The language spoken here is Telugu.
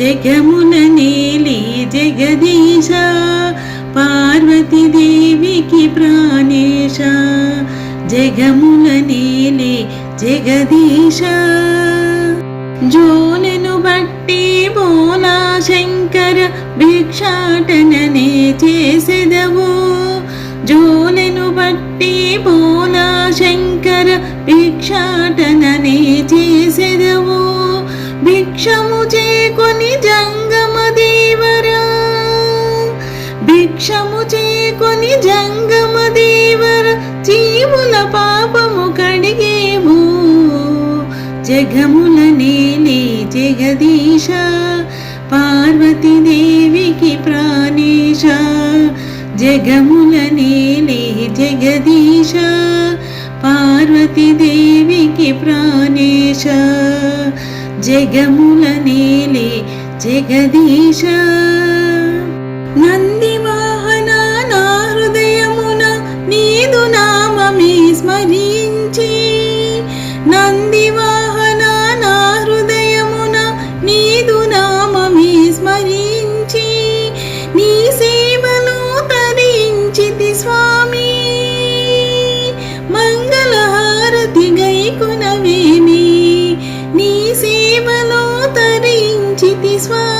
జగమున నీలి జగదీశ పార్వతీదేవికి ప్రాణేశ. జగమున నీలి జగదీశ జోలెను బట్టి బోలా శంకర భిక్షాటననే చేసెదవు. జోలెను బట్టి బోలా శంకర భిక్షాటననే భిక్షము చేకొని జంగమ దేవర జీవుల పాపము కడిగేవు. జగముల నేలి జగదీశ పార్వతీదేవికి ప్రాణేశ. జగముల నేలి జగదీశ పార్వతీదేవికి ప్రాణేశ. జగముల నేలే జగదీశ నన్ను స్మరించి నందివాహన నా హృదయమున నీదు నామమే స్మరించి నీ సేవను తరించితి స్వామి. మంగళహారతి గైకునవేమి నీ సేవలో తరించితి స్వామి